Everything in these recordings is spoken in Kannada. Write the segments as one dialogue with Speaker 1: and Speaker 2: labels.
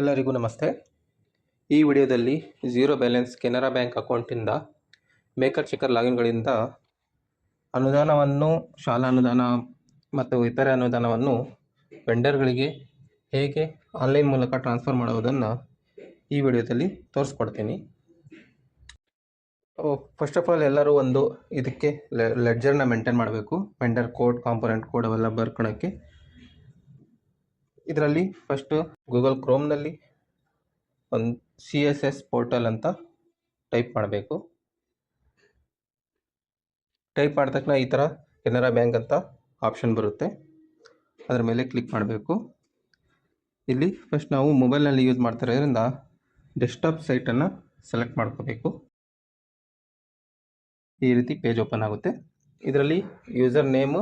Speaker 1: ಎಲ್ಲರಿಗೂ ನಮಸ್ತೆ. ಈ ವಿಡಿಯೋದಲ್ಲಿ ಝೀರೋ ಬ್ಯಾಲೆನ್ಸ್ ಕೆನರಾ ಬ್ಯಾಂಕ್ ಅಕೌಂಟಿಂದ ಮೇಕರ್ ಚೆಕರ್ ಲಾಗಿನ್ಗಳಿಂದ ಅನುದಾನವನ್ನು, ಶಾಲಾ ಅನುದಾನ ಮತ್ತು ಇತರೆ ಅನುದಾನವನ್ನು ವೆಂಡರ್ಗಳಿಗೆ ಹೇಗೆ ಆನ್ಲೈನ್ ಮೂಲಕ ಟ್ರಾನ್ಸ್ಫರ್ ಮಾಡುವುದನ್ನು ಈ ವಿಡಿಯೋದಲ್ಲಿ ತೋರಿಸ್ಕೊಡ್ತೀನಿ. ಫಸ್ಟ್ ಆಫ್ ಆಲ್ ಎಲ್ಲರೂ ಒಂದು ಇದಕ್ಕೆ ಲೆಡ್ಜರ್ನ ಮೇಂಟೈನ್ ಮಾಡಬೇಕು. ವೆಂಡರ್ ಕೋಡ್ ಕಾಂಪೊನೆಂಟ್ ಕೋಡ್ ಅವೆಲ್ಲ ಬರ್ಕೊಳಕ್ಕೆ ಇದರಲ್ಲಿ ಫಸ್ಟು ಗೂಗಲ್ ಕ್ರೋಮ್ನಲ್ಲಿ ಒಂದು ಸಿ ಎಸ್ ಎಸ್ ಪೋರ್ಟಲ್ ಅಂತ ಟೈಪ್ ಮಾಡಬೇಕು. ಟೈಪ್ ಮಾಡಿದ ತಕ್ಷಣ ಈ ಥರ ಕೆನರಾ ಬ್ಯಾಂಕ್ ಅಂತ ಆಪ್ಷನ್ ಬರುತ್ತೆ. ಅದರ ಮೇಲೆ ಕ್ಲಿಕ್ ಮಾಡಬೇಕು. ಇಲ್ಲಿ ಫಸ್ಟ್ ನಾವು ಮೊಬೈಲ್ನಲ್ಲಿ ಯೂಸ್ ಮಾಡ್ತಿರೋದ್ರಿಂದ ಡೆಸ್ಕ್ಟಾಪ್ ಸೈಟನ್ನು ಸೆಲೆಕ್ಟ್ ಮಾಡ್ಕೋಬೇಕು. ಈ ರೀತಿ ಪೇಜ್ ಓಪನ್ ಆಗುತ್ತೆ. ಇದರಲ್ಲಿ user name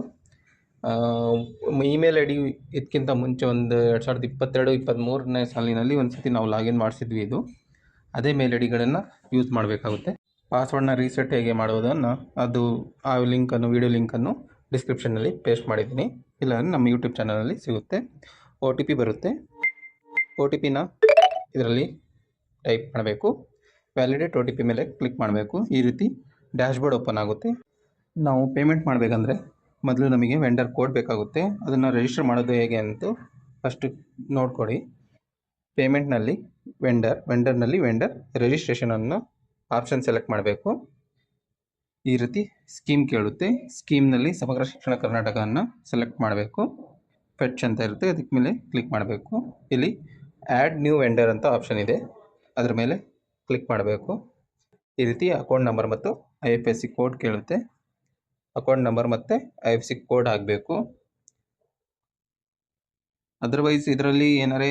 Speaker 1: email I D ಇದಕ್ಕಿಂತ ಮುಂಚೆ ಒಂದು ಎರಡು ಸಾವಿರದ ಇಪ್ಪತ್ತೆರಡು ಇಪ್ಪತ್ತ್ಮೂರನೇ ಸಾಲಿನಲ್ಲಿ ಒಂದು ಸತಿ ನಾವು ಲಾಗಿನ್ ಮಾಡಿಸಿದ್ವಿ ಇದು. ಅದೇ ಮೇಲ್ ಐ ಡಿಗಳನ್ನು ಯೂಸ್ ಮಾಡಬೇಕಾಗುತ್ತೆ ಪಾಸ್ವರ್ಡ್ನ ರೀಸೆಟ್ ಹೇಗೆ ಮಾಡೋದನ್ನು ಅದು ಆ ಲಿಂಕನ್ನು ವೀಡಿಯೋ ಲಿಂಕನ್ನು ಡಿಸ್ಕ್ರಿಪ್ಷನ್ನಲ್ಲಿ ಪೇಸ್ಟ್ ಮಾಡಿದ್ದೀನಿ. ಇಲ್ಲ ನಮ್ಮ ಯೂಟ್ಯೂಬ್ ಚಾನಲಲ್ಲಿ ಸಿಗುತ್ತೆ. ಒ ಟಿ ಪಿ ಬರುತ್ತೆ. ಒ ಟಿ ಪಿನ ಇದರಲ್ಲಿ ಟೈಪ್ ಮಾಡಬೇಕು. ವ್ಯಾಲಿಡೇಟ್ ಒ ಟಿ ಪಿ ಮೇಲೆ ಕ್ಲಿಕ್ ಮಾಡಬೇಕು. ಈ ರೀತಿ ಡ್ಯಾಶ್ಬೋರ್ಡ್ ಓಪನ್ ಆಗುತ್ತೆ. ನಾವು ಪೇಮೆಂಟ್ ಮಾಡಬೇಕಂದ್ರೆ ಮೊದಲು ನಮಗೆ ವೆಂಡರ್ ಕೋಡ್ ಬೇಕಾಗುತ್ತೆ. ಅದನ್ನು ರಿಜಿಸ್ಟರ್ ಮಾಡೋದು ಹೇಗೆ ಅಂತ ಫಸ್ಟ್ ನೋಡ್ಕೊಳ್ಳಿ ಪೇಮೆಂಟ್ನಲ್ಲಿ ವೆಂಡರ್ ವೆಂಡರ್ನಲ್ಲಿ ವೆಂಡರ್ ರಿಜಿಸ್ಟ್ರೇಷನನ್ನು ಆಪ್ಷನ್ ಸೆಲೆಕ್ಟ್ ಮಾಡಬೇಕು. ಈ ರೀತಿ ಸ್ಕೀಮ್ ಕೇಳುತ್ತೆ. ಸ್ಕೀಮ್ನಲ್ಲಿ ಸಮಗ್ರ ಶಿಕ್ಷಣ ಕರ್ನಾಟಕವನ್ನು ಸೆಲೆಕ್ಟ್ ಮಾಡಬೇಕು. ಫೆಚ್ ಅಂತ ಇರುತ್ತೆ. ಅದಕ್ಕೆ ಮೇಲೆ ಕ್ಲಿಕ್ ಮಾಡಬೇಕು. ಇಲ್ಲಿ ಆ್ಯಡ್ ನ್ಯೂ ವೆಂಡರ್ ಅಂತ ಆಪ್ಷನ್ ಇದೆ. ಅದರ ಮೇಲೆ ಕ್ಲಿಕ್ ಮಾಡಬೇಕು. ಈ ರೀತಿ ಅಕೌಂಟ್ ನಂಬರ್ ಮತ್ತು I F S C code ಕೇಳುತ್ತೆ. ಅಕೌಂಟ್ ನಂಬರ್ ಮತ್ತು ಐ ಎಫ್ ಸಿ ಕೋಡ್ ಆಗಬೇಕು ಅದರ್ವೈಸ್ ಇದರಲ್ಲಿ ಏನಾರೇ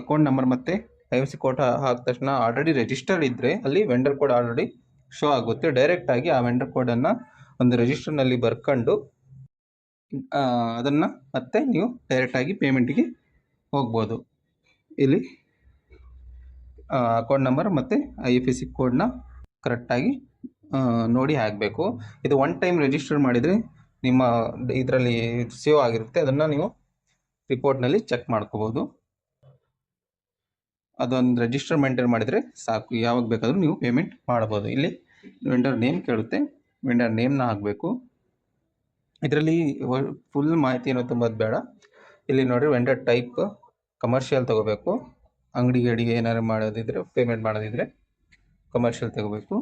Speaker 1: ಅಕೌಂಟ್ ನಂಬರ್ ಮತ್ತು ಐ ಎಫ್ ಸಿ ಕೋಡ್ ಹಾಕಿದ ತಕ್ಷಣ ಆಲ್ರೆಡಿ ರಿಜಿಸ್ಟರ್ಡ್ ಇದ್ದರೆ ಅಲ್ಲಿ ವೆಂಡರ್ ಕೋಡ್ ಆಲ್ರೆಡಿ ಶೋ ಆಗುತ್ತೆ. ಡೈರೆಕ್ಟಾಗಿ ಆ ವೆಂಡರ್ ಕೋಡನ್ನು ಒಂದು ರಿಜಿಸ್ಟರ್ನಲ್ಲಿ ಬರ್ಕೊಂಡು ಅದನ್ನು ಮತ್ತೆ ನೀವು ಡೈರೆಕ್ಟಾಗಿ ಪೇಮೆಂಟಿಗೆ ಹೋಗ್ಬೋದು. ಇಲ್ಲಿ ಅಕೌಂಟ್ ನಂಬರ್ ಮತ್ತು ಐ ಎಫ್ ಎಸ್ ಸಿ ಕೋಡನ್ನ ಕರೆಕ್ಟಾಗಿ ನೋಡಿ ಹಾಕಬೇಕು. ಇದು ಒನ್ ಟೈಮ್ ರಿಜಿಸ್ಟರ್ ಮಾಡಿದರೆ ನಿಮ್ಮ ಇದರಲ್ಲಿ ಸೇವ್ ಆಗಿರುತ್ತೆ. ಅದನ್ನು ನೀವು ರಿಪೋರ್ಟ್ನಲ್ಲಿ ಚೆಕ್ ಮಾಡ್ಕೋಬೋದು. ಅದೊಂದು ರಿಜಿಸ್ಟರ್ ಮೇಂಟೈನ್ ಮಾಡಿದರೆ ಸಾಕು. ಯಾವಾಗ ಬೇಕಾದರೂ ನೀವು ಪೇಮೆಂಟ್ ಮಾಡ್ಬೋದು. ಇಲ್ಲಿ ವೆಂಡರ್ ನೇಮ್ ಕೇಳುತ್ತೆ. ವೆಂಡರ್ ನೇಮ್ನ ಹಾಕಬೇಕು. ಇದರಲ್ಲಿ ಫುಲ್ ಮಾಹಿತಿ ಏನೋ ತುಂಬೋದು ಬೇಡ. ಇಲ್ಲಿ ನೋಡಿ ವೆಂಡರ್ ಟೈಪ್ ಕಮರ್ಷಿಯಲ್ ತೊಗೋಬೇಕು. ಅಂಗಡಿಗೆ ಅಡಿಗೆ ಏನಾದ್ರು ಮಾಡೋದಿದ್ರೆ ಪೇಮೆಂಟ್ ಮಾಡೋದಿದ್ರೆ ಕಮರ್ಷಿಯಲ್ ತಗೋಬೇಕು.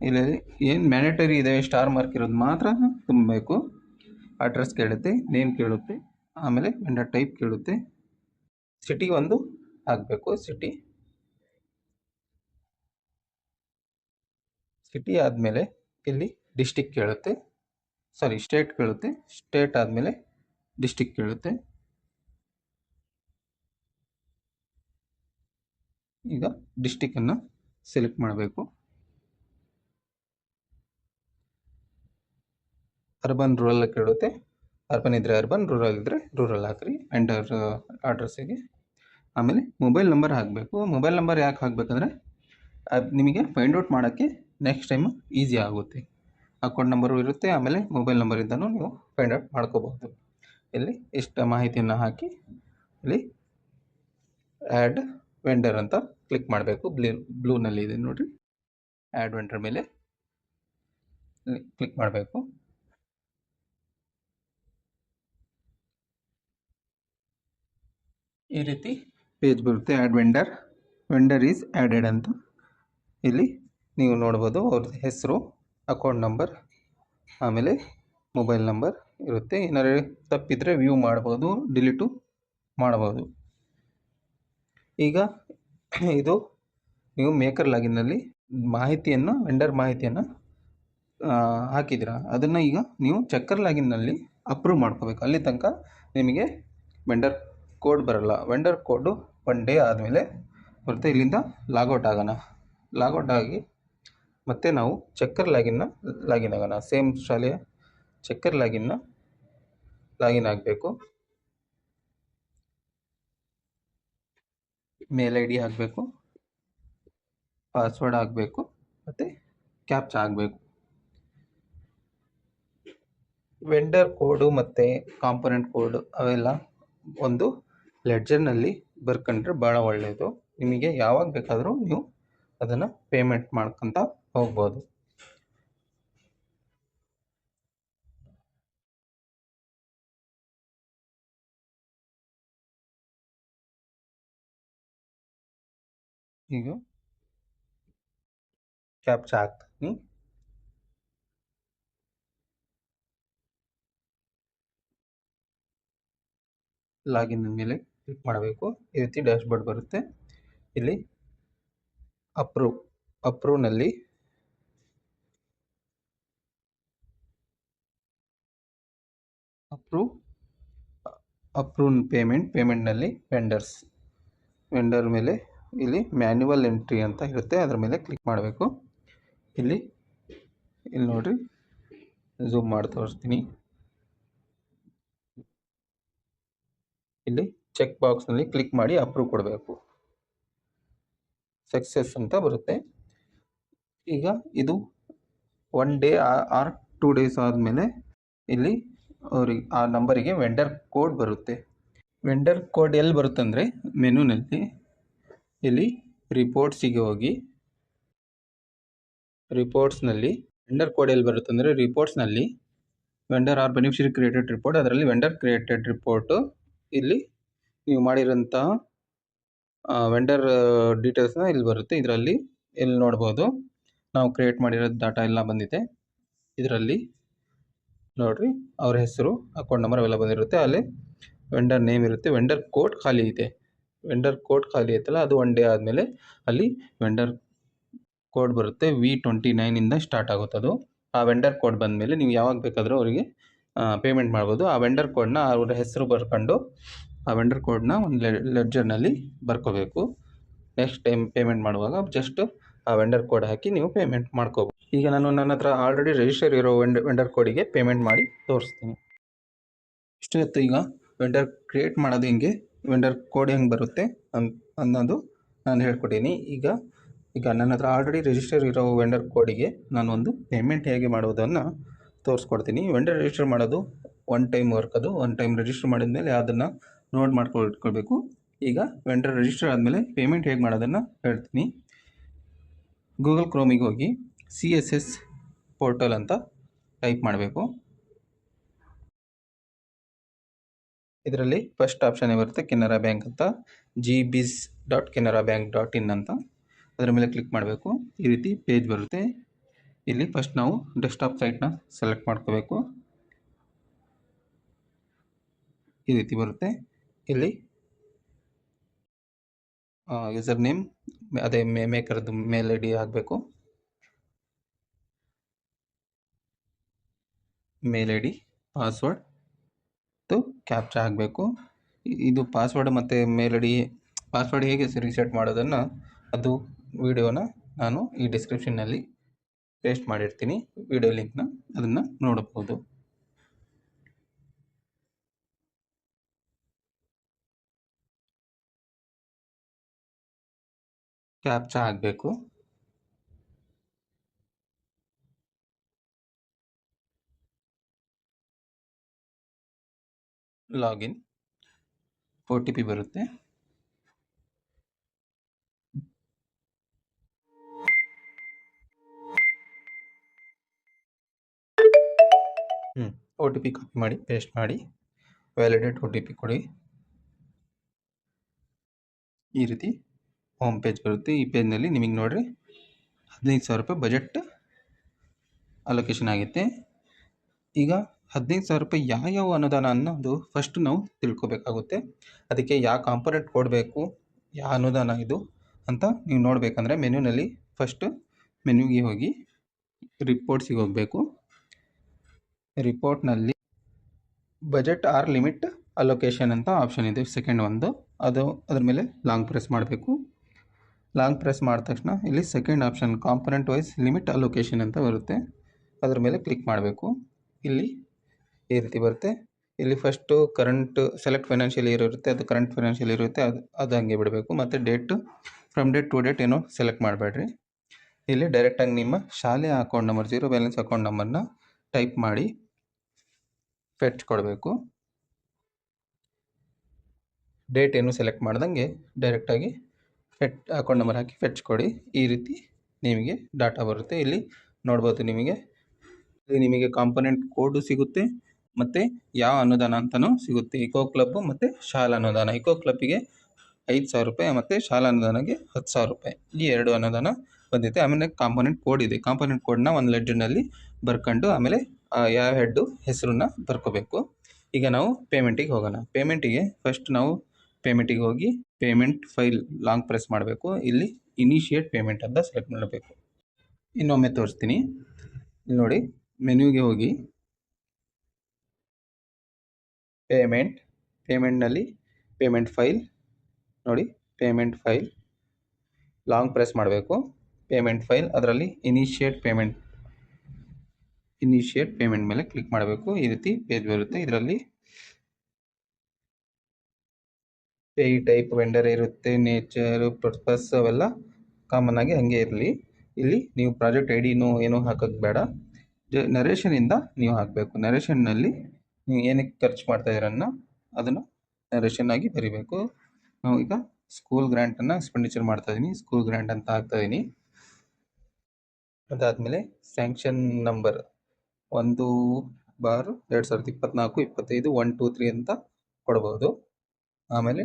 Speaker 1: ಇಲ್ಲಿ ಏನು ಮ್ಯಾನೇಟರಿ ಇದೆ ಸ್ಟಾರ್ ಮಾರ್ಕ್ ಇರೋದು ಮಾತ್ರ ತುಂಬಬೇಕು. ಅಡ್ರೆಸ್ ಕೇಳುತ್ತೆ ನೇಮ್ ಕೇಳುತ್ತೆ, ಆಮೇಲೆ ವೆಂಡರ್ ಟೈಪ್ ಕೇಳುತ್ತೆ. ಸಿಟಿ ಒಂದು ಹಾಕಬೇಕು ಸಿಟಿ ಸಿಟಿ ಆದಮೇಲೆ ಇಲ್ಲಿ ಡಿಸ್ಟಿಕ್ ಕೇಳುತ್ತೆ. ಸಾರಿ ಸ್ಟೇಟ್ ಕೇಳುತ್ತೆ ಸ್ಟೇಟ್ ಆದಮೇಲೆ ಡಿಸ್ಟಿಕ್ ಕೇಳುತ್ತೆ. ಈಗ ಡಿಸ್ಟಿಕ್ಕನ್ನು ಸೆಲೆಕ್ಟ್ ಮಾಡಬೇಕು. ಅರ್ಬನ್ ರೂರಲ್ ಕೇಳುತ್ತೆ ಅರ್ಬನ್ ಇದ್ದರೆ ಅರ್ಬನ್, ರೂರಲ್ ಇದ್ದರೆ ರೂರಲ್ ಹಾಕ್ರಿ. ಎಂಟರ್ ಅಡ್ರೆಸ್ಸಿಗೆ ಆಮೇಲೆ ಮೊಬೈಲ್ ನಂಬರ್ ಹಾಕಬೇಕು. ಮೊಬೈಲ್ ನಂಬರ್ ಯಾಕೆ ಹಾಕಬೇಕಂದ್ರೆ, ಅದು ನಿಮಗೆ ಫೈಂಡ್ ಔಟ್ ಮಾಡೋಕ್ಕೆ ನೆಕ್ಸ್ಟ್ ಟೈಮ್ ಈಸಿ ಆಗುತ್ತೆ. ಅಕೌಂಟ್ ನಂಬರು ಇರುತ್ತೆ, ಆಮೇಲೆ ಮೊಬೈಲ್ ನಂಬರಿಂದನೂ ನೀವು ಫೈಂಡ್ ಔಟ್ ಮಾಡ್ಕೋಬಹುದು. ಇಲ್ಲಿ ಇಷ್ಟ ಮಾಹಿತಿಯನ್ನು ಹಾಕಿ, ಇಲ್ಲಿ ಆ್ಯಡ್ ವೆಂಡರ್ ಅಂತ ಕ್ಲಿಕ್ ಮಾಡಬೇಕು. ಬ್ಲೂ ಬ್ಲೂನಲ್ಲಿ ಇದೆ ನೋಡಿರಿ. ಆ್ಯಡ್ ವೆಂಡರ್ ಮೇಲೆ ಕ್ಲಿಕ್ ಮಾಡಬೇಕು. ಈ ರೀತಿ ಪೇಜ್ ಬರುತ್ತೆ add vendor vendor is added ಅಂತ. ಇಲ್ಲಿ ನೀವು ನೋಡ್ಬೋದು ಅವ್ರ ಹೆಸರು ಅಕೌಂಟ್ ನಂಬರ್ ಆಮೇಲೆ ಮೊಬೈಲ್ ನಂಬರ್ ಇರುತ್ತೆ. ಏನಾದ್ರೂ ತಪ್ಪಿದರೆ ವ್ಯೂ ಮಾಡ್ಬೋದು ಡಿಲೀಟು ಮಾಡ್ಬೋದು. ಈಗ ಇದು ನೀವು ಮೇಕರ್ ಲಾಗಿನಲ್ಲಿ ಮಾಹಿತಿಯನ್ನು ವೆಂಡರ್ ಮಾಹಿತಿಯನ್ನು ಹಾಕಿದ್ದೀರಾ. ಅದನ್ನು ಈಗ ನೀವು ಚಕ್ಕರ್ ಲಾಗಿನ್ನಲ್ಲಿ ಅಪ್ರೂವ್ ಮಾಡ್ಕೋಬೇಕು. ಅಲ್ಲಿ ತನಕ ನಿಮಗೆ ವೆಂಡರ್ ಕೋಡ್ ಬರಲ್ಲ. ವೆಂಡರ್ ಕೋಡು ಒನ್ ಡೇ ಆದಮೇಲೆ ಬರುತ್ತೆ. ಇಲ್ಲಿಂದ ಲಾಗೌಟ್ ಆಗೋಣ. ಲಾಗೌಟ್ ಆಗಿ ಮತ್ತೆ ನಾವು ಚೆಕ್ಕರ್ ಲಾಗಿನ್ನ ಲಾಗಿನ್ ಆಗೋಣ. ಸೇಮ್ ಶಾಲೆಯ ಚೆಕ್ಕರ್ ಲಾಗಿನ್ನ ಲಾಗಿನ್ ಆಗಬೇಕು. ಮೇಲ್ ಐ ಡಿ ಹಾಕಬೇಕು ಪಾಸ್ವರ್ಡ್ ಹಾಕಬೇಕು ಮತ್ತು ಕ್ಯಾಪ್ಚ ಆಗಬೇಕು. ವೆಂಡರ್ ಕೋಡು ಮತ್ತು ಕಾಂಪೊನೆಂಟ್ ಕೋಡ್ ಅವೆಲ್ಲ ಒಂದು ಲೆಡ್ಜರ್ನಲ್ಲಿ ಬರ್ಕೊಂಡ್ರೆ ಭಾಳ ಒಳ್ಳೆಯದು ನಿಮಗೆ ಯಾವಾಗ ಬೇಕಾದರೂ ನೀವು ಅದನ್ನು ಪೇಮೆಂಟ್ ಮಾಡ್ಕೊತ ಹೋಗ್ಬೋದು. ಈಗ ಕ್ಯಾಪ್ಚಾ ಹಾಕ್ತೀನಿ ಲಾಗಿನ್ ಮೇಲೆ ಕ್ಲಿಕ್ ಮಾಡಬೇಕು. ಈ ರೀತಿ ಡ್ಯಾಶ್ ಬೋರ್ಡ್ ಬರುತ್ತೆ. ಇಲ್ಲಿ ಅಪ್ರೂವ್ ಅಪ್ರೂವ್ನಲ್ಲಿ ಅಪ್ರೂವ್ ಅಪ್ರೂವ್ ಪೇಮೆಂಟ್ ಪೇಮೆಂಟ್ನಲ್ಲಿ ವೆಂಡರ್ಸ್ ವೆಂಡರ್ ಮೇಲೆ ಇಲ್ಲಿ ಮ್ಯಾನ್ಯುವಲ್ ಎಂಟ್ರಿ ಅಂತ ಇರುತ್ತೆ. ಅದರ ಮೇಲೆ ಕ್ಲಿಕ್ ಮಾಡಬೇಕು. ಇಲ್ಲಿ ಇಲ್ಲಿ ನೋಡಿರಿ. ಝೂಮ್ ಮಾಡಿ ತೋರಿಸ್ತೀನಿ. ಇಲ್ಲಿ ಚೆಕ್ ಬಾಕ್ಸ್ನಲ್ಲಿ ಕ್ಲಿಕ್ ಮಾಡಿ ಅಪ್ರೂವ್ ಕೊಡಬೇಕು. ಸಕ್ಸಸ್ ಅಂತ ಬರುತ್ತೆ. ಈಗ ಇದು one day or two days ಆದಮೇಲೆ ಇಲ್ಲಿ ಅವ್ರಿಗೆ, ಆ ನಂಬರಿಗೆ ವೆಂಡರ್ ಕೋಡ್ ಬರುತ್ತೆ. ವೆಂಡರ್ ಕೋಡ್ ಎಲ್ಲಿ ಬರುತ್ತಂದರೆ ಮೆನುನಲ್ಲಿ. ಇಲ್ಲಿ ರಿಪೋರ್ಟ್ಸಿಗೆ ಹೋಗಿ. ರಿಪೋರ್ಟ್ಸ್ನಲ್ಲಿ ವೆಂಡರ್ ಕೋಡ್ ಎಲ್ಲಿ ಬರುತ್ತಂದರೆ ರಿಪೋರ್ಟ್ಸ್ನಲ್ಲಿ vendor or beneficiary created report. ಅದರಲ್ಲಿ ವೆಂಡರ್ ಕ್ರಿಯೇಟೆಡ್ ರಿಪೋರ್ಟು ಇಲ್ಲಿ ನೀವು ಮಾಡಿರೋಂತಹ ವೆಂಡರ್ ಡೀಟೇಲ್ಸ್ನ ಇಲ್ಲಿ ಬರುತ್ತೆ. ಇದರಲ್ಲಿ ಎಲ್ಲಿ ನೋಡ್ಬೋದು? ನಾವು ಕ್ರಿಯೇಟ್ ಮಾಡಿರೋ ಡಾಟಾ ಎಲ್ಲ ಬಂದಿದೆ. ಇದರಲ್ಲಿ ನೋಡಿರಿ, ಅವ್ರ ಹೆಸರು ಅಕೌಂಟ್ ನಂಬರ್ ಅವೆಲ್ಲ ಬಂದಿರುತ್ತೆ. ಅಲ್ಲಿ ವೆಂಡರ್ ನೇಮ್ ಇರುತ್ತೆ. ವೆಂಡರ್ ಕೋಡ್ ಖಾಲಿ ಇದೆ. ವೆಂಡರ್ ಕೋಡ್ ಖಾಲಿ ಐತಲ್ಲ, ಅದು ಒನ್ ಡೇ ಆದಮೇಲೆ ಅಲ್ಲಿ ವೆಂಡರ್ ಕೋಡ್ ಬರುತ್ತೆ. ವಿ ಟ್ವೆಂಟಿ ನೈನಿಂದ ಸ್ಟಾರ್ಟ್ ಆಗುತ್ತೆ ಅದು. ಆ ವೆಂಡರ್ ಕೋಡ್ ಬಂದಮೇಲೆ ನೀವು ಯಾವಾಗ ಬೇಕಾದರೂ ಅವರಿಗೆ ಪೇಮೆಂಟ್ ಮಾಡ್ಬೋದು. ಆ ವೆಂಡರ್ ಕೋಡ್ನ ಅವ್ರ ಹೆಸರು ಬರ್ಕೊಂಡು ಆ ವೆಂಡರ್ ಕೋಡ್ನ ಒಂದು ಲೆಡ್ಜರ್ನಲ್ಲಿ ಬರ್ಕೋಬೇಕು. ನೆಕ್ಸ್ಟ್ ಟೈಮ್ ಪೇಮೆಂಟ್ ಮಾಡುವಾಗ ಜಸ್ಟ್ ಆ ವೆಂಡರ್ ಕೋಡ್ ಹಾಕಿ ನೀವು ಪೇಮೆಂಟ್ ಮಾಡ್ಕೋಬೋದು. ಈಗ ನಾನು ನನ್ನ ಹತ್ರ ಆಲ್ರೆಡಿ ರಿಜಿಸ್ಟರ್ ಇರೋ ವೆಂಡ್ ವೆಂಡರ್ ಕೋಡಿಗೆ ಪೇಮೆಂಟ್ ಮಾಡಿ ತೋರಿಸ್ತೀನಿ. ಇಷ್ಟು ಹೊತ್ತು ಈಗ ವೆಂಡರ್ ಕ್ರಿಯೇಟ್ ಮಾಡೋದು ಹೆಂಗೆ ವೆಂಡರ್ ಕೋಡ್ ಹೆಂಗೆ ಬರುತ್ತೆ ಅನ್, ಅನ್ನೋದು ನಾನು ಹೇಳ್ಕೊಟ್ಟೀನಿ. ಈಗ ಈಗ ನನ್ನ ಹತ್ರ ಆಲ್ರೆಡಿ ರಿಜಿಸ್ಟರ್ ಇರೋ ವೆಂಡರ್ ಕೋಡಿಗೆ ನಾನು ಒಂದು ಪೇಮೆಂಟ್ ಹೇಗೆ ಮಾಡುವುದನ್ನು ತೋರಿಸ್ಕೊಡ್ತೀನಿ. ವೆಂಡರ್ ರಿಜಿಸ್ಟರ್ ಮಾಡೋದು ಒನ್ ಟೈಮ್ ವರ್ಕ್ ಅದು. ಒನ್ ಟೈಮ್ ರಿಜಿಸ್ಟರ್ ಮಾಡಿದ ಮೇಲೆ ಅದನ್ನು ನೋಟ್ ಮಾಡ್ಕೊಂಡು ಇಟ್ಕೊಳ್ಬೇಕು ಈಗ ವೆಂಡರ್ ರಿಜಿಸ್ಟರ್ ಆದಮೇಲೆ ಪೇಮೆಂಟ್ ಹೇಗೆ ಮಾಡೋದನ್ನು ಹೇಳ್ತೀನಿ. ಗೂಗಲ್ ಕ್ರೋಮಿಗೆ ಹೋಗಿ ಸಿ ಎಸ್ ಎಸ್ ಪೋರ್ಟಲ್ ಅಂತ ಟೈಪ್ ಮಾಡಬೇಕು. ಇದರಲ್ಲಿ ಫಸ್ಟ್ ಆಪ್ಷನ್ ಬರುತ್ತೆ ಕೆನರಾ ಬ್ಯಾಂಕ್ ಅಂತ G biz dot Canara bank dot in ಅಂತ. ಅದರ ಮೇಲೆ ಕ್ಲಿಕ್ ಮಾಡಬೇಕು. ಈ ರೀತಿ ಪೇಜ್ ಬರುತ್ತೆ. ಇಲ್ಲಿ ಫಸ್ಟ್ ನಾವು ಡೆಸ್ಕ್ಟಾಪ್ ಸೈಟ್ನ ಸೆಲೆಕ್ಟ್ ಮಾಡ್ಕೋಬೇಕು. ಈ ರೀತಿ ಬರುತ್ತೆ. ಇಲ್ಲಿ? ಯೂಸರ್ ನೇಮ್ ಅದೇ ಮೇ, ಮೇಕರ್ದು ಮೇಲ್ ಐ ಡಿ ಆಗಬೇಕು ಮೇಲ್ ಐ ಡಿ ಪಾಸ್ವರ್ಡ್ ಮತ್ತು ಕ್ಯಾಪ್ಚಾ ಆಗಬೇಕು ಇದು ಪಾಸ್ವರ್ಡ್ ಮತ್ತು ಮೇಲ್ ಐ ಡಿ ಪಾಸ್ವರ್ಡ್ ಹೇಗೆ ರೀಸೆಟ್ ಮಾಡೋದನ್ನು ಅದು ವಿಡಿಯೋನ ನಾನು ಈ ಡಿಸ್ಕ್ರಿಪ್ಷನ್ನಲ್ಲಿ ಪೇಸ್ಟ್ ಮಾಡಿರ್ತೀನಿ. ವಿಡಿಯೋ ಲಿಂಕ್ನ ಅದನ್ನು ನೋಡಬಹುದು. ಕ್ಯಾಪ್ಚಾ ಆಗಬೇಕು. ಲಾಗಿನ್. ಒ ಟಿ ಪಿ ಬರುತ್ತೆ. ಹ್ಞೂ ಒ ಟಿ ಪಿ ಕಾಪಿ ಮಾಡಿ ಪೇಸ್ಟ್ ಮಾಡಿ ವ್ಯಾಲಿಡೇಟ್ ಒ ಟಿ ಪಿ ಕೊಡಿ. ಈ ರೀತಿ ಹೋಮ್ ಪೇಜ್ ಬರುತ್ತೆ. ಈ ಪೇಜ್ನಲ್ಲಿ ನಿಮಗೆ ನೋಡಿರಿ ಹದಿನೈದು ಸಾವಿರ ರೂಪಾಯಿ ಬಜೆಟ್ ಅಲೊಕೇಶನ್ ಆಗುತ್ತೆ. ಈಗ ಹದಿನೈದು ಸಾವಿರ ರೂಪಾಯಿ ಯಾವ ಅನುದಾನ ಅನ್ನೋದು ಫಸ್ಟ್ ನಾವು ತಿಳ್ಕೊಬೇಕಾಗುತ್ತೆ. ಅದಕ್ಕೆ ಯಾವ ಕಾಂಪೊನೆಂಟ್ ಕೊಡಬೇಕು, ಯಾವ ಅನುದಾನ ಇದು ಅಂತ ನೀವು ನೋಡಬೇಕಂದ್ರೆ ಮೆನ್ಯೂನಲ್ಲಿ ಫಸ್ಟ್ ಮೆನ್ಯೂಗೆ ಹೋಗಿ ರಿಪೋರ್ಟ್ಸಿಗೆ ಹೋಗಬೇಕು. ರಿಪೋರ್ಟ್ನಲ್ಲಿ ಬಜೆಟ್ ಆರ್ ಲಿಮಿಟ್ ಅಲೊಕೇಶನ್ ಅಂತ ಆಪ್ಷನ್ ಇದೆ ಸೆಕೆಂಡ್ ಒಂದು. ಅದು ಅದ್ರ ಮೇಲೆ ಲಾಂಗ್ ಪ್ರೆಸ್ ಮಾಡಬೇಕು. ಲಾಂಗ್ ಪ್ರೆಸ್ ಮಾಡಿದ ತಕ್ಷಣ ಇಲ್ಲಿ second option component wise limit allocation ಅಂತ ಬರುತ್ತೆ. ಅದರ ಮೇಲೆ ಕ್ಲಿಕ್ ಮಾಡಬೇಕು. ಇಲ್ಲಿ ಈ ರೀತಿ ಬರುತ್ತೆ. ಇಲ್ಲಿ first current select financial year ಇರುತ್ತೆ. ಅದು ಕರೆಂಟ್ ಫೈನಾನ್ಷಿಯಲ್ ಇರುತ್ತೆ. ಅದು ಅದು ಹಂಗೆ ಬಿಡಬೇಕು. ಮತ್ತು date from date to date ಏನೋ ಸೆಲೆಕ್ಟ್ ಮಾಡಬೇಡ್ರಿ. ಇಲ್ಲಿ ಡೈರೆಕ್ಟಾಗಿ ನಿಮ್ಮ ಶಾಲೆಯ account number zero balance account ನಂಬರ್ನ ಟೈಪ್ ಮಾಡಿ ಫೆಚ್ ಕೊಡಬೇಕು. ಡೇಟ್ ಏನು ಸೆಲೆಕ್ಟ್ ಮಾಡ್ದಂಗೆ ಡೈರೆಕ್ಟಾಗಿ ಫೆಟ್ ಅಕೌಂಟ್ ನಂಬರ್ ಹಾಕಿ ಫೆಚ್ ಕೊಡಿ. ಈ ರೀತಿ ನಿಮಗೆ ಡಾಟಾ ಬರುತ್ತೆ. ಇಲ್ಲಿ ನೋಡ್ಬೋದು ನಿಮಗೆ. ಇಲ್ಲಿ ನಿಮಗೆ ಕಾಂಪೊನೆಂಟ್ ಕೋಡು ಸಿಗುತ್ತೆ ಮತ್ತು ಯಾವ ಅನುದಾನ ಅಂತಲೂ ಸಿಗುತ್ತೆ. ಇಕೋ ಕ್ಲಬ್ಬು ಮತ್ತು ಶಾಲಾ ಅನುದಾನ. ಇಕೋ ಕ್ಲಬ್ಬಿಗೆ ಐದು ಸಾವಿರ ರೂಪಾಯಿ ಮತ್ತು ಶಾಲಾ ಅನುದಾನಕ್ಕೆ ಹತ್ತು ಸಾವಿರ ರೂಪಾಯಿ. ಈ ಎರಡು ಅನುದಾನ ಬಂದಿದೆ. ಆಮೇಲೆ ಕಾಂಪೊನೆಂಟ್ ಕೋಡ್ ಇದೆ. ಕಾಂಪೊನೆಂಟ್ ಕೋಡ್ನ ಒಂದು ಲೆಡ್ಜರ್ನಲ್ಲಿ ಬರ್ಕೊಂಡು ಆಮೇಲೆ ಯಾವ ಹೆಡ್ಡು ಹೆಸರನ್ನ ಬರ್ಕೋಬೇಕು. ಈಗ ನಾವು ಪೇಮೆಂಟಿಗೆ ಹೋಗೋಣ. ಪೇಮೆಂಟಿಗೆ ಫಸ್ಟ್ ನಾವು ಪೇಮೆಂಟಿಗೆ ಹೋಗಿ ಪೇಮೆಂಟ್ ಫೈಲ್ ಲಾಂಗ್ ಪ್ರೆಸ್ ಮಾಡಬೇಕು. ಇಲ್ಲಿ ಇನಿಷಿಯೇಟ್ ಪೇಮೆಂಟ್ ಅಂತ ಸೆಲೆಕ್ಟ್ ಮಾಡಬೇಕು. ಇನ್ನೊಮ್ಮೆ ತೋರಿಸ್ತೀನಿ. ಇಲ್ಲಿ ನೋಡಿ ಮೆನ್ಯೂಗೆ ಹೋಗಿ ಪೇಮೆಂಟ್ ಪೇಮೆಂಟ್ನಲ್ಲಿ ಪೇಮೆಂಟ್ ಫೈಲ್ ನೋಡಿ ಪೇಮೆಂಟ್ ಫೈಲ್ ಲಾಂಗ್ ಪ್ರೆಸ್ ಮಾಡಬೇಕು. ಪೇಮೆಂಟ್ ಫೈಲ್ ಅದರಲ್ಲಿ ಇನಿಷಿಯೇಟ್ ಪೇಮೆಂಟ್ ಇನಿಷಿಯೇಟ್ ಪೇಮೆಂಟ್ ಮೇಲೆ ಕ್ಲಿಕ್ ಮಾಡಬೇಕು. ಈ ರೀತಿ ಪೇಜ್ ಬರುತ್ತೆ. ಇದರಲ್ಲಿ ಪೇ ಟೈಪ್ ವೆಂಡರ್ ಇರುತ್ತೆ ನೇಚರ್ ಪರ್ಪಸ್ ಅವೆಲ್ಲ ಕಾಮನ್ ಆಗಿ ಹಾಗೆ ಇರಲಿ. ಇಲ್ಲಿ ನೀವು ಪ್ರಾಜೆಕ್ಟ್ ಐ ಡಿನೂ ಏನೂ ಹಾಕೋಕ್ಕೆ ಬೇಡ. ಜ ನರೇಷನಿಂದ ನೀವು ಹಾಕಬೇಕು. ನರೇಷನ್ನಲ್ಲಿ ನೀವು ಏನಕ್ಕೆ ಖರ್ಚು ಮಾಡ್ತಾ ಇರನ್ನ ಅದನ್ನು ನರೇಷನ್ ಆಗಿ ಬರಿಬೇಕು. ನಾವು ಈಗ ಸ್ಕೂಲ್ ಗ್ರ್ಯಾಂಟನ್ನು ಎಕ್ಸ್ಪೆಂಡಿಚರ್ ಮಾಡ್ತಾ ಇದ್ದೀನಿ ಸ್ಕೂಲ್ ಗ್ರ್ಯಾಂಟ್ ಅಂತ ಹಾಕ್ತಾಯಿದ್ದೀನಿ ಅದಾದಮೇಲೆ ಸ್ಯಾಂಕ್ಷನ್ ನಂಬರ್ ಒಂದು, ಬಾರ್, ಎರಡು ಸಾವಿರದ ಇಪ್ಪತ್ತ್ನಾಲ್ಕು ಇಪ್ಪತ್ತೈದು ಒನ್ ಟೂ ತ್ರೀ ಅಂತ ಕೊಡ್ಬೋದು. ಆಮೇಲೆ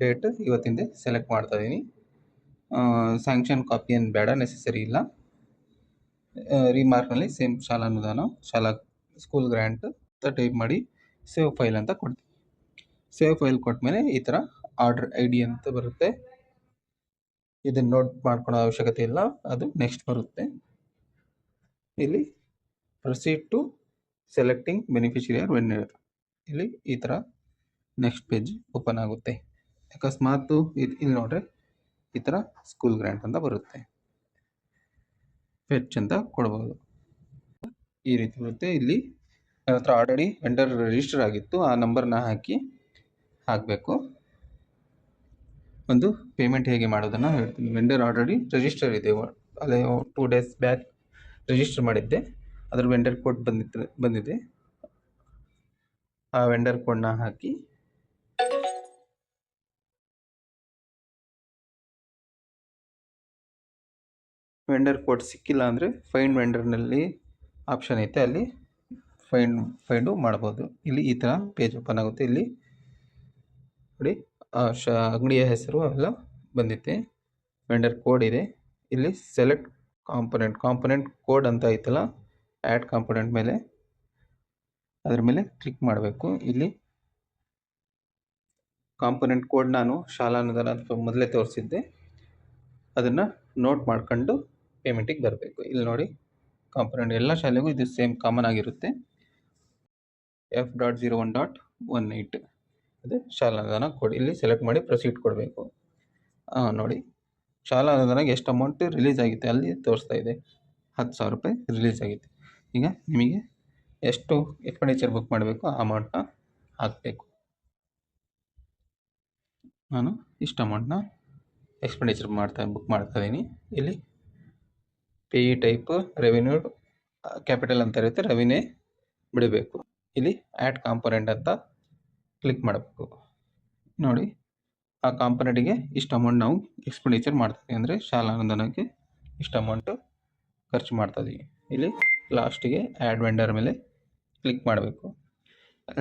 Speaker 1: ಡೇಟ್ ಇವತ್ತಿಂದ ಸೆಲೆಕ್ಟ್ ಮಾಡ್ತಾ ಇದ್ದೀನಿ ಸ್ಯಾಂಕ್ಷನ್ ಕಾಪಿ ಏನು ಬೇಡ ನೆಸೆಸರಿ ಇಲ್ಲ. ರಿಮಾರ್ಕ್ನಲ್ಲಿ ಸೇಮ್ ಶಾಲಾ ಅನುದಾನ, ಶಾಲಾ ಸ್ಕೂಲ್ ಗ್ರ್ಯಾಂಟ್ ಅಂತ ಟೈಪ್ ಮಾಡಿ ಸೇವ್ ಫೈಲ್ ಅಂತ ಕೊಡ್ತೀನಿ. ಸೇವ್ ಫೈಲ್ ಕೊಟ್ಮೇಲೆ ಈ ಥರ ಆರ್ಡರ್ ಐ ಡಿ ಅಂತ ಬರುತ್ತೆ. ಇದನ್ನು ನೋಟ್ ಮಾಡ್ಕೊಳ್ಳೋ ಅವಶ್ಯಕತೆ ಇಲ್ಲ, ಅದು ನೆಕ್ಸ್ಟ್ ಬರುತ್ತೆ. ಇಲ್ಲಿ proceed to selecting beneficiaries when ಇಲ್ಲಿ ಈ ಥರ ನೆಕ್ಸ್ಟ್ ಪೇಜ್ ಓಪನ್ ಆಗುತ್ತೆ. ಅಕಸ್ಮಾತು ಇಲ್ಲಿ ನೋಡ್ರಿ, ಈ ಥರ ಸ್ಕೂಲ್ ಗ್ರ್ಯಾಂಟ್ ಅಂತ ಬರುತ್ತೆ. ಫೆಚ್ ಅಂತ ಕೊಡ್ಬೋದು. ಈ ರೀತಿ ಬರುತ್ತೆ. ಇಲ್ಲಿ ನನ್ನ ಹತ್ರ ಆಲ್ರೆಡಿ ವೆಂಡರ್ ರಿಜಿಸ್ಟರ್ ಆಗಿತ್ತು. ಆ ನಂಬರ್ನ ಹಾಕಿ ಹಾಕಬೇಕು. ಒಂದು ಪೇಮೆಂಟ್ ಹೇಗೆ ಮಾಡೋದನ್ನು ಹೇಳ್ತೀನಿ. ವೆಂಡರ್ ಆಲ್ರೆಡಿ ರಿಜಿಸ್ಟರ್ ಇದೆ. ಅಲ್ಲೇ ಟೂ ಡೇಸ್ ಬ್ಯಾಕ್ ರಿಜಿಸ್ಟರ್ ಮಾಡಿದ್ದೆ. ಅದರ ವೆಂಡರ್ ಕೋಡ್ ಬಂದಿತ್ತು ಬಂದಿದೆ. ಆ ವೆಂಡರ್ ಕೋಡ್ನ ಹಾಕಿ ವೆಂಡರ್ ಕೋಡ್ ಸಿಕ್ಕಿಲ್ಲ ಅಂದರೆ ಫೈಂಡ್ ವೆಂಡರ್ನಲ್ಲಿ ಆಪ್ಷನ್ ಐತೆ, ಅಲ್ಲಿ ಫೈಂಡ್ ಫೈಂಡು ಮಾಡ್ಬೋದು. ಇಲ್ಲಿ ಈ ಥರ ಪೇಜ್ ಓಪನ್ ಆಗುತ್ತೆ. ಇಲ್ಲಿ ನೋಡಿ ಶ, ಅಂಗಡಿಯ ಹೆಸರು ಅವೆಲ್ಲ ಬಂದಿದೆ ವೆಂಡರ್ ಕೋಡ್ ಇದೆ. ಇಲ್ಲಿ ಸೆಲೆಕ್ಟ್ ಕಾಂಪೊನೆಂಟ್ ಕಾಂಪೊನೆಂಟ್ ಕೋಡ್ ಅಂತ ಐತಲ್ಲ ಆ್ಯಡ್ ಕಾಂಪೊನೆಂಟ್ ಮೇಲೆ. ಅದ್ರ ಮೇಲೆ ಕ್ಲಿಕ್ ಮಾಡಬೇಕು. ಇಲ್ಲಿ ಕಾಂಪೊನೆಂಟ್ ಕೋಡ್ ನಾನು ಶಾಲಾ ಅನುದಾನ ಅಥವಾ ಮೊದಲೇ ತೋರಿಸಿದ್ದೆ. ಅದನ್ನು ನೋಟ್ ಮಾಡ್ಕೊಂಡು ಪೇಮೆಂಟಿಗೆ ಬರಬೇಕು. ಇಲ್ಲಿ ನೋಡಿ ಕಾಂಪೊನೆಂಟ್ ಎಲ್ಲ ಶಾಲೆಗೂ ಇದು ಸೇಮ್ ಕಾಮನ್ ಆಗಿರುತ್ತೆ. F dot zero one dot one eight ಅದೇ ಶಾಲಾ ಅನುದಾನ ಕೊಡಿ. ಇಲ್ಲಿ ಸೆಲೆಕ್ಟ್ ಮಾಡಿ ಪ್ರೊಸೀಡ್ ಕೊಡಬೇಕು. ನೋಡಿ, ಶಾಲಾ ಅನುದಾನಕ್ಕೆ ಎಷ್ಟು ಅಮೌಂಟ್ ರಿಲೀಸ್ ಆಗಿದೆ ಅಲ್ಲಿ ತೋರಿಸ್ತಾ ಇದೆ. ಹತ್ತು ಸಾವಿರ ರೂಪಾಯಿ ರಿಲೀಸ್ ಆಗಿದೆ ಈಗ ನಿಮಗೆ ಎಷ್ಟು ಎಕ್ಸ್ಪೆಂಡಿಚರ್ ಬುಕ್ ಮಾಡಬೇಕು, ಆ ಅಮೌಂಟ್ನ ಹಾಕಬೇಕು. ನಾನು ಇಷ್ಟು ಅಮೌಂಟ್ನ ಎಕ್ಸ್ಪೆಂಡಿಚರ್ ಮಾಡ್ತಾ ಬುಕ್ ಮಾಡ್ತಾ ಇದ್ದೀನಿ. ಇಲ್ಲಿ ಪೇ ಟೈಪ್ ರೆವಿನ್ಯೂ ಕ್ಯಾಪಿಟಲ್ ಅಂತ ಇರುತ್ತೆ ರೆವಿನ್ಯೂ ಬಿಡಬೇಕು. ಇಲ್ಲಿ ಆ್ಯಡ್ ಕಾಂಪೊನೆಂಟ್ ಅಂತ ಕ್ಲಿಕ್ ಮಾಡಬೇಕು. ನೋಡಿ, ಆ ಕಾಂಪೊನೆಂಟಿಗೆ ಇಷ್ಟು ಅಮೌಂಟ್ ನಾವು ಎಕ್ಸ್ಪೆಂಡಿಚರ್ ಮಾಡ್ತೀವಿ. ಅಂದರೆ ಶಾಲಾ ಅನುದಾನಕ್ಕೆ ಇಷ್ಟು ಅಮೌಂಟು ಖರ್ಚು ಮಾಡ್ತಾಯಿದ್ದೀವಿ ಇಲ್ಲಿ ಲಾಸ್ಟಿಗೆ ಆ್ಯಡ್ ವೆಂಡರ್ ಮೇಲೆ ಕ್ಲಿಕ್ ಮಾಡಬೇಕು.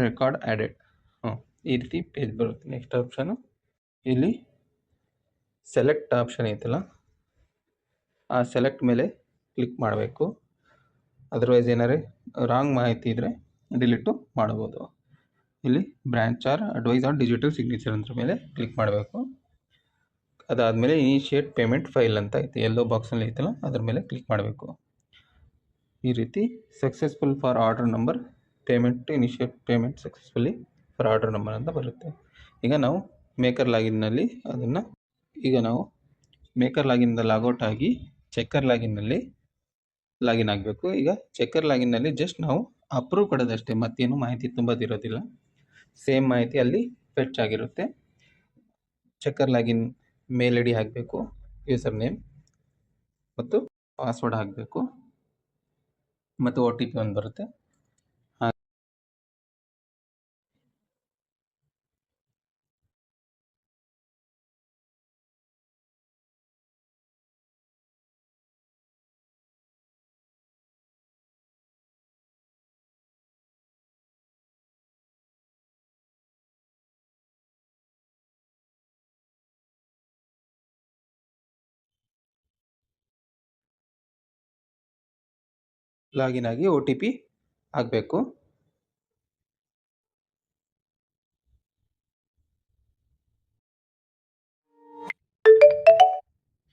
Speaker 1: ರೆಕಾರ್ಡ್ ಆ್ಯಡೆಡ್ ಹಾಂ ಈ ರೀತಿ ಪೇಜ್ ಬರುತ್ತೆ. ನೆಕ್ಸ್ಟ್ ಆಪ್ಷನು ಇಲ್ಲಿ ಸೆಲೆಕ್ಟ್ ಆಪ್ಷನ್ ಐತಲ್ಲ, ಆ ಸೆಲೆಕ್ಟ್ ಮೇಲೆ ಕ್ಲಿಕ್ ಮಾಡಬೇಕು. ಅದರ್ವೈಸ್ ಏನಾರೇ ರಾಂಗ್ ಮಾಹಿತಿ ಇದ್ದರೆ ಡಿಲೀಟು ಮಾಡ್ಬೋದು. ಇಲ್ಲಿ branch or advice or digital signature ಅಂದ್ರ ಮೇಲೆ ಕ್ಲಿಕ್ ಮಾಡಬೇಕು. ಅದಾದಮೇಲೆ ಇನಿಷಿಯೇಟ್ ಪೇಮೆಂಟ್ ಫೈಲ್ ಅಂತ ಐತೆ ಎಲ್ಲೋ ಬಾಕ್ಸಲ್ಲಿ ಐತಲ್ಲ, ಅದ್ರ ಮೇಲೆ ಕ್ಲಿಕ್ ಮಾಡಬೇಕು. ಈ ರೀತಿ successful for order number payment initiate payment successfully for order number ಅಂತ ಬರುತ್ತೆ. ಈಗ ನಾವು ಮೇಕರ್ ಲಾಗಿನ್ನಲ್ಲಿ ಅದನ್ನು, ಈಗ ನಾವು ಮೇಕರ್ ಲಾಗಿನ್ದ ಲಾಗೌಟ್ ಆಗಿ ಚೆಕ್ಕರ್ ಲಾಗಿನ್ನಲ್ಲಿ ಲಾಗಿನ್ ಆಗಬೇಕು. ಈಗ ಚೆಕ್ಕರ್ ಲಾಗಿನ್ನಲ್ಲಿ ಜಸ್ಟ್ ನಾವು ಅಪ್ರೂವ್ ಕೊಡೋದಷ್ಟೇ, ಮತ್ತೇನು ಮಾಹಿತಿ ತುಂಬೋದಿರೋದಿಲ್ಲ ಸೇಮ್ ಮಾಹಿತಿ ಅಲ್ಲಿ ಫೆಚ್ ಆಗಿರುತ್ತೆ. Checker login mail I D ಹಾಕಬೇಕು ಯೂಸರ್ ನೇಮ್ ಮತ್ತು ಪಾಸ್ವರ್ಡ್ ಹಾಕಬೇಕು. ಮತ್ತು ಒ ಟಿ ಪಿ ಒಂದು ಬರುತ್ತೆ. ಲಾಗಿನ್ ಆಗಿ ಒ ಟಿ ಪಿ ಆಗಬೇಕು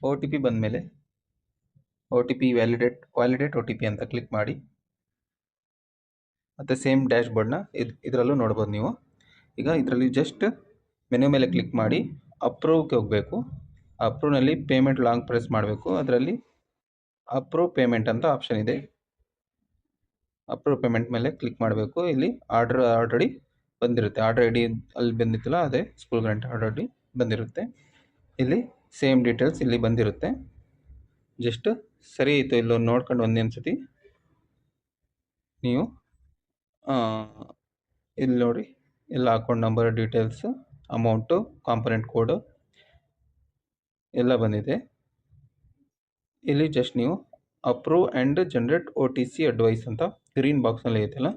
Speaker 1: ಒ ಟಿ ಪಿ ಬಂದಮೇಲೆ O T P validate validate O T P ಅಂತ ಕ್ಲಿಕ್ ಮಾಡಿ. ಮತ್ತು ಸೇಮ್ ಡ್ಯಾಶ್ ಬೋರ್ಡ್ನ ಇದು, ಇದರಲ್ಲೂ ನೋಡ್ಬೋದು ನೀವು. ಈಗ ಇದರಲ್ಲಿ ಜಸ್ಟ್ ಮೆನು ಮೇಲೆ ಕ್ಲಿಕ್ ಮಾಡಿ ಅಪ್ರೂವ್ಗೆ ಹೋಗಬೇಕು. ಅಪ್ರೂವ್ನಲ್ಲಿ ಪೇಮೆಂಟ್ ಲಾಂಗ್ ಪ್ರೆಸ್ ಮಾಡಬೇಕು. ಅದರಲ್ಲಿ ಅಪ್ರೂವ್ ಪೇಮೆಂಟ್ ಅಂತ ಆಪ್ಷನ್ ಇದೆ. ಅಪ್ರೂವ್ ಪೇಮೆಂಟ್ ಮೇಲೆ ಕ್ಲಿಕ್ ಮಾಡಬೇಕು. ಇಲ್ಲಿ ಆರ್ಡ್ರ್ ಆಲ್ರೆಡಿ ಬಂದಿರುತ್ತೆ. ಆರ್ಡರ್ ಐ ಡಿ ಅಲ್ಲಿ ಬಂದಿತ್ತಲ್ಲ, ಅದೇ ಸ್ಕೂಲ್ ಗ್ರಾಂಟ್ ಆರ್ಡರ್ ಡಿ ಬಂದಿರುತ್ತೆ. ಇಲ್ಲಿ ಸೇಮ್ ಡೀಟೇಲ್ಸ್ ಇಲ್ಲಿ ಬಂದಿರುತ್ತೆ. ಜಸ್ಟ್ ಸರಿ ಇತ್ತು ಇಲ್ಲೋ ನೋಡ್ಕೊಂಡು ಒಂದೇನು ಸತಿ ನೀವು ಇಲ್ಲಿ ನೋಡಿ ಎಲ್ಲ account number details amount component code ಎಲ್ಲ ಬಂದಿದೆ. ಇಲ್ಲಿ ಜಸ್ಟ್ ನೀವು approve and generate O T C advice ಅಂತ ಗ್ರೀನ್ ಬಾಕ್ಸ್ನಲ್ಲಿ ಐತಲ್ಲ,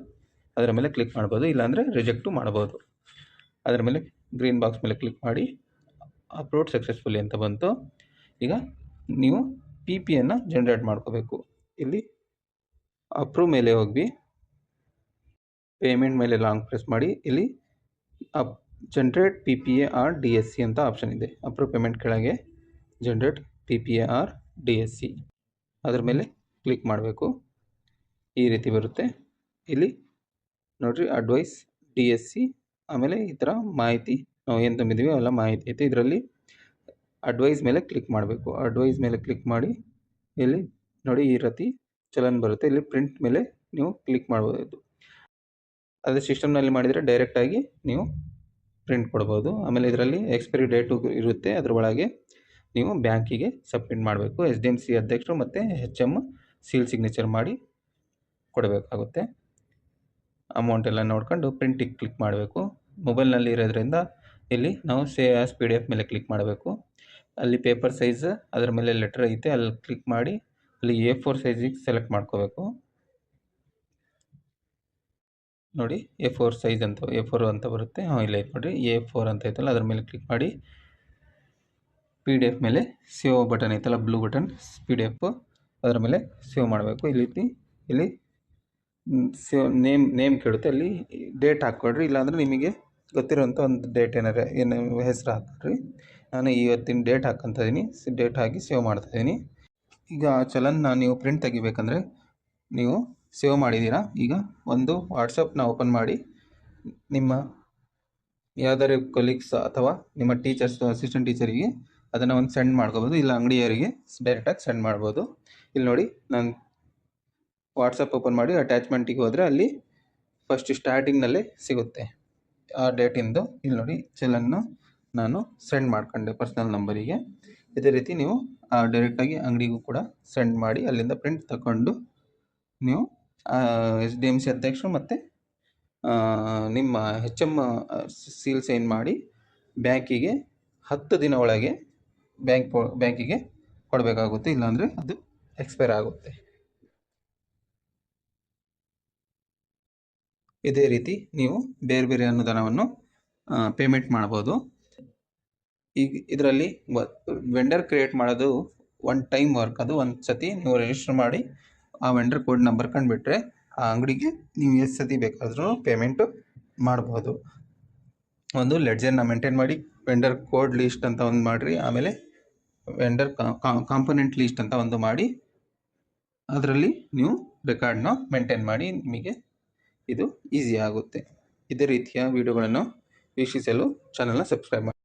Speaker 1: ಅದರ ಮೇಲೆ ಕ್ಲಿಕ್ ಮಾಡ್ಬೋದು, ಇಲ್ಲಾಂದರೆ ರಿಜೆಕ್ಟು ಮಾಡ್ಬೋದು. ಅದರ ಮೇಲೆ ಗ್ರೀನ್ ಬಾಕ್ಸ್ ಮೇಲೆ ಕ್ಲಿಕ್ ಮಾಡಿ ಅಪ್ಲೋಡ್ ಸಕ್ಸಸ್ಫುಲಿ ಅಂತ ಬಂತು. ಈಗ ನೀವು ಪಿ ಪಿಯನ್ನು ಜನ್ರೇಟ್ ಮಾಡ್ಕೋಬೇಕು. ಇಲ್ಲಿ ಅಪ್ರೂವ್ ಮೇಲೆ ಹೋಗಿ ಪೇಮೆಂಟ್ ಮೇಲೆ ಲಾಂಗ್ ಪ್ರೆಸ್ ಮಾಡಿ, ಇಲ್ಲಿ up generate P P A R D S C ಅಂತ ಆಪ್ಷನ್ ಇದೆ. ಅಪ್ರೂವ್ ಪೇಮೆಂಟ್ ಕೆಳಗೆ generate P P A R D S C ಅದರ ಮೇಲೆ ಕ್ಲಿಕ್ ಮಾಡಬೇಕು. ಈ ರೀತಿ ಬರುತ್ತೆ. ಇಲ್ಲಿ ನೋಡಿರಿ ಅಡ್ವೈಸ್ ಡಿ ಎಸ್ ಸಿ ಆಮೇಲೆ ಈ ಥರ ಮಾಹಿತಿ, ನಾವು ಏನು ತುಂಬಿದ್ದೀವಿ ಅವೆಲ್ಲ ಮಾಹಿತಿ ಐತೆ. ಇದರಲ್ಲಿ ಅಡ್ವೈಸ್ ಮೇಲೆ ಕ್ಲಿಕ್ ಮಾಡಬೇಕು. ಅಡ್ವೈಸ್ ಮೇಲೆ ಕ್ಲಿಕ್ ಮಾಡಿ ಇಲ್ಲಿ ನೋಡಿ ಈ ರೀತಿ ಚಲನ್ ಬರುತ್ತೆ. ಇಲ್ಲಿ ಪ್ರಿಂಟ್ ಮೇಲೆ ನೀವು ಕ್ಲಿಕ್ ಮಾಡ್ಬೋದು. ಅದೇ ಸಿಸ್ಟಮ್ನಲ್ಲಿ ಮಾಡಿದರೆ ಡೈರೆಕ್ಟಾಗಿ ನೀವು ಪ್ರಿಂಟ್ ಕೊಡ್ಬೋದು. ಆಮೇಲೆ ಇದರಲ್ಲಿ ಎಕ್ಸ್ಪೈರಿ ಡೇಟು ಇರುತ್ತೆ. ಅದರೊಳಗೆ ನೀವು ಬ್ಯಾಂಕಿಗೆ ಸಬ್ಮಿಟ್ ಮಾಡಬೇಕು. ಎಸ್ ಡಿ ಎಂ ಸಿ ಅಧ್ಯಕ್ಷರು ಮತ್ತು ಎಚ್ ಎಂ ಸೀಲ್ ಸಿಗ್ನೇಚರ್ ಮಾಡಿ ಕೊಡಬೇಕಾಗುತ್ತೆ. ಅಮೌಂಟ್ ಎಲ್ಲ ನೋಡ್ಕೊಂಡು ಪ್ರಿಂಟಿಗೆ ಕ್ಲಿಕ್ ಮಾಡಬೇಕು. ಮೊಬೈಲ್ನಲ್ಲಿ ಇರೋದ್ರಿಂದ ಇಲ್ಲಿ ನಾವು save as P D F ಮೇಲೆ ಕ್ಲಿಕ್ ಮಾಡಬೇಕು. ಅಲ್ಲಿ ಪೇಪರ್ ಸೈಜ್ ಅದರ ಮೇಲೆ ಲೆಟ್ರ್ ಐತೆ, ಅಲ್ಲಿ ಕ್ಲಿಕ್ ಮಾಡಿ ಅಲ್ಲಿ ಎ ಫೋರ್ ಸೈಜಿಗೆ ಸೆಲೆಕ್ಟ್ ಮಾಡ್ಕೋಬೇಕು. ನೋಡಿ ಎ ಫೋರ್ ಸೈಜ್ ಅಂತ ಎ ಫೋರ್ ಅಂತ ಬರುತ್ತೆ. ಹಾಂ, ಇಲ್ಲ ಐತೆ ನೋಡಿರಿ. ಎ ಫೋರ್ ಅಂತ ಐತಲ್ಲ, ಅದ್ರ ಮೇಲೆ ಕ್ಲಿಕ್ ಮಾಡಿ ಪಿ ಡಿ ಎಫ್ ಮೇಲೆ ಸೇವ್ ಬಟನ್ ಐತಲ್ಲ blue button P D F ಅದರ ಮೇಲೆ ಸೇವ್ ಮಾಡಬೇಕು. ಇಲ್ಲಿ ಇಲ್ಲಿ ಸೇವ್ ನೇಮ್ ನೇಮ್ ಕೇಳುತ್ತೆ. ಅಲ್ಲಿ ಡೇಟ್ ಹಾಕ್ಕೊಡ್ರಿ. ಇಲ್ಲಾಂದರೆ ನಿಮಗೆ ಗೊತ್ತಿರೋಂಥ ಒಂದು ಡೇಟ್ ಏನಾರ, ಏನು ಹೆಸರು ಹಾಕ್ಕೊಡ್ರಿ. ನಾನು ಇವತ್ತಿನ ಡೇಟ್ ಹಾಕ್ಕಂತ ಇದೀನಿ ಡೇಟ್ ಹಾಕಿ ಸೇವ್ ಮಾಡ್ತಾಯಿದ್ದೀನಿ ಈಗ ಆ ಚಲನ್ನ ನೀವು ಪ್ರಿಂಟ್ ತೆಗಿಬೇಕಂದ್ರೆ ನೀವು ಸೇವ್ ಮಾಡಿದ್ದೀರಾ? ಈಗ ಒಂದು ವಾಟ್ಸಪ್ನ ಓಪನ್ ಮಾಡಿ. ನಿಮ್ಮ ಯಾವ್ದಾದ್ರು ಕೊಲೀಗ್ಸ್ ಅಥವಾ ನಿಮ್ಮ ಟೀಚರ್ಸ್ ಅಸಿಸ್ಟೆಂಟ್ ಟೀಚರಿಗೆ ಅದನ್ನು ಒಂದು ಸೆಂಡ್ ಮಾಡ್ಕೋಬೋದು. ಇಲ್ಲ ಅಂಗಡಿಯವರಿಗೆ ಡೈರೆಕ್ಟಾಗಿ ಸೆಂಡ್ ಮಾಡ್ಬೋದು. ಇಲ್ಲಿ ನೋಡಿ, ನಾನು ವಾಟ್ಸಪ್ ಓಪನ್ ಮಾಡಿ ಅಟ್ಯಾಚ್ಮೆಂಟಿಗೆ ಹೋದರೆ ಅಲ್ಲಿ ಫಸ್ಟ್ ಸ್ಟಾರ್ಟಿಂಗ್ನಲ್ಲಿ ಸಿಗುತ್ತೆ. ಆ ಡೇಟಿಂದು ಇಲ್ಲಿ ನೋಡಿ ಚಲನ್ನು ನಾನು ಸೆಂಡ್ ಮಾಡ್ಕೊಂಡೆ ಪರ್ಸ್ನಲ್ ನಂಬರಿಗೆ ಇದೇ ರೀತಿ ನೀವು ಡೈರೆಕ್ಟಾಗಿ ಅಂಗಡಿಗೂ ಕೂಡ ಸೆಂಡ್ ಮಾಡಿ, ಅಲ್ಲಿಂದ ಪ್ರಿಂಟ್ ತಗೊಂಡು ನೀವು ಎಚ್ ಡಿ ಎಂ ಸಿ ಅಧ್ಯಕ್ಷರು ಮತ್ತು ನಿಮ್ಮ ಹೆಚ್ ಎಂ ಸೀಲ್ ಸೈನ್ ಮಾಡಿ ಬ್ಯಾಂಕಿಗೆ ಹತ್ತು ದಿನ ಒಳಗೆ ಬ್ಯಾಂಕ್ ಬ್ಯಾಂಕಿಗೆ ಕೊಡಬೇಕಾಗುತ್ತೆ. ಇಲ್ಲಾಂದರೆ ಅದು ಎಕ್ಸ್ಪೈರ್ ಆಗುತ್ತೆ. ಇದೇ ರೀತಿ ನೀವು ಬೇರೆ ಬೇರೆ ಅನುದಾನವನ್ನು ಪೇಮೆಂಟ್ ಮಾಡ್ಬೋದು. ಈಗ ಇದರಲ್ಲಿ ವೆಂಡರ್ ಕ್ರಿಯೇಟ್ ಮಾಡೋದು ಒನ್ ಟೈಮ್ ವರ್ಕ್ ಅದು ಒಂದು ಸತಿ ನೀವು ರಿಜಿಸ್ಟರ್ ಮಾಡಿ, ಆ ವೆಂಡರ್ ಕೋಡ್ ನಂಬರ್ ಕಂಡುಬಿಟ್ರೆ ಆ ಅಂಗಡಿಗೆ ನೀವು ಎಷ್ಟು ಸತಿ ಬೇಕಾದರೂ ಪೇಮೆಂಟು ಮಾಡ್ಬೋದು. ಒಂದು ಲೆಡ್ಜರ್ನ ಮೇಂಟೈನ್ ಮಾಡಿ ವೆಂಡರ್ ಕೋಡ್ ಲೀಸ್ಟ್ ಅಂತ ಒಂದು ಮಾಡಿರಿ. ಆಮೇಲೆ ವೆಂಡರ್ ಕಾಂಪೊನೆಂಟ್ ಲೀಸ್ಟ್ ಅಂತ ಒಂದು ಮಾಡಿ, ಅದರಲ್ಲಿ ನೀವು ರೆಕಾರ್ಡ್ನ ಮೇಂಟೈನ್ ಮಾಡಿ, ನಿಮಗೆ ಇದು ಈಸಿ ಆಗುತ್ತೆ. ಇದೇ ರೀತಿಯ ವಿಡಿಯೋಗಳನ್ನು ವೀಕ್ಷಿಸಲು ಚಾನಲ್ನ ಸಬ್ಸ್ಕ್ರೈಬ್ ಮಾಡಿ.